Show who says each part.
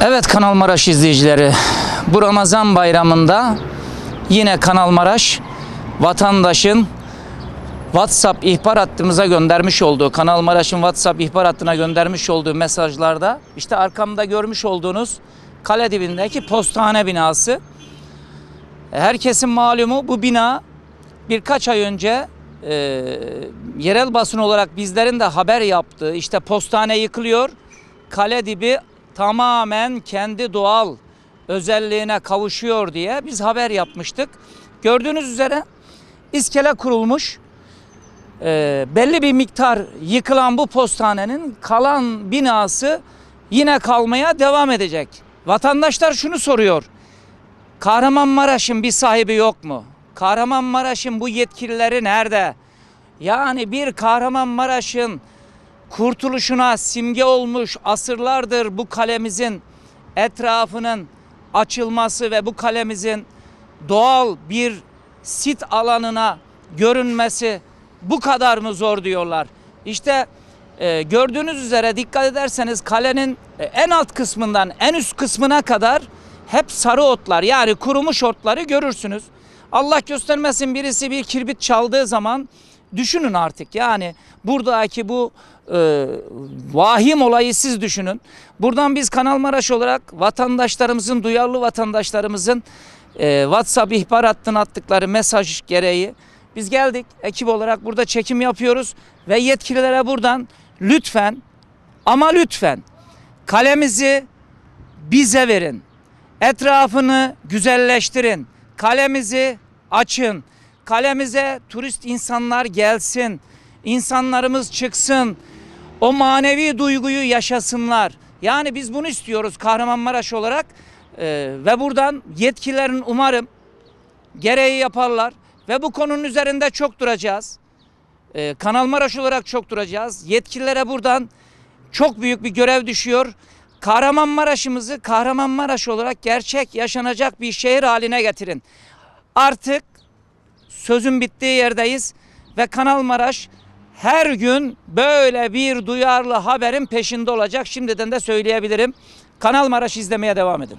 Speaker 1: Evet Kanal Maraş izleyicileri. Bu Ramazan bayramında yine Kanal Maraş vatandaşın WhatsApp ihbar hattımıza göndermiş olduğu, Kanal Maraş'ın WhatsApp ihbar hattına göndermiş olduğu mesajlarda işte arkamda görmüş olduğunuz kale dibindeki postane binası. Herkesin malumu bu bina birkaç ay önce e, yerel basın olarak bizlerin de haber yaptığı işte postane yıkılıyor. Kale dibi tamamen kendi doğal özelliğine kavuşuyor diye biz haber yapmıştık. Gördüğünüz üzere iskele kurulmuş. E, belli bir miktar yıkılan bu postanenin kalan binası yine kalmaya devam edecek. Vatandaşlar şunu soruyor. Kahramanmaraş'ın bir sahibi yok mu? Kahramanmaraş'ın bu yetkilileri nerede? Yani bir Kahramanmaraş'ın kurtuluşuna simge olmuş asırlardır bu kalemizin etrafının açılması ve bu kalemizin doğal bir sit alanına görünmesi bu kadar mı zor diyorlar. İşte e, gördüğünüz üzere dikkat ederseniz kalenin e, en alt kısmından en üst kısmına kadar hep sarı otlar yani kurumuş otları görürsünüz. Allah göstermesin birisi bir kirbit çaldığı zaman düşünün artık yani buradaki bu e, vahim olayı siz düşünün. Buradan biz Kanal Maraş olarak vatandaşlarımızın, duyarlı vatandaşlarımızın e, WhatsApp ihbar hattına attıkları mesaj gereği biz geldik ekip olarak burada çekim yapıyoruz ve yetkililere buradan lütfen ama lütfen kalemizi bize verin. Etrafını güzelleştirin. Kalemizi açın. Kalemize turist insanlar gelsin. İnsanlarımız çıksın. O manevi duyguyu yaşasınlar. Yani biz bunu istiyoruz Kahramanmaraş olarak. Ee, ve buradan yetkililerin umarım gereği yaparlar. Ve bu konunun üzerinde çok duracağız. Ee, Kanal Maraş olarak çok duracağız. Yetkililere buradan çok büyük bir görev düşüyor. Kahramanmaraş'ımızı Kahramanmaraş olarak gerçek yaşanacak bir şehir haline getirin. Artık sözün bittiği yerdeyiz ve Kanal Maraş her gün böyle bir duyarlı haberin peşinde olacak. Şimdiden de söyleyebilirim. Kanal Maraş izlemeye devam edin.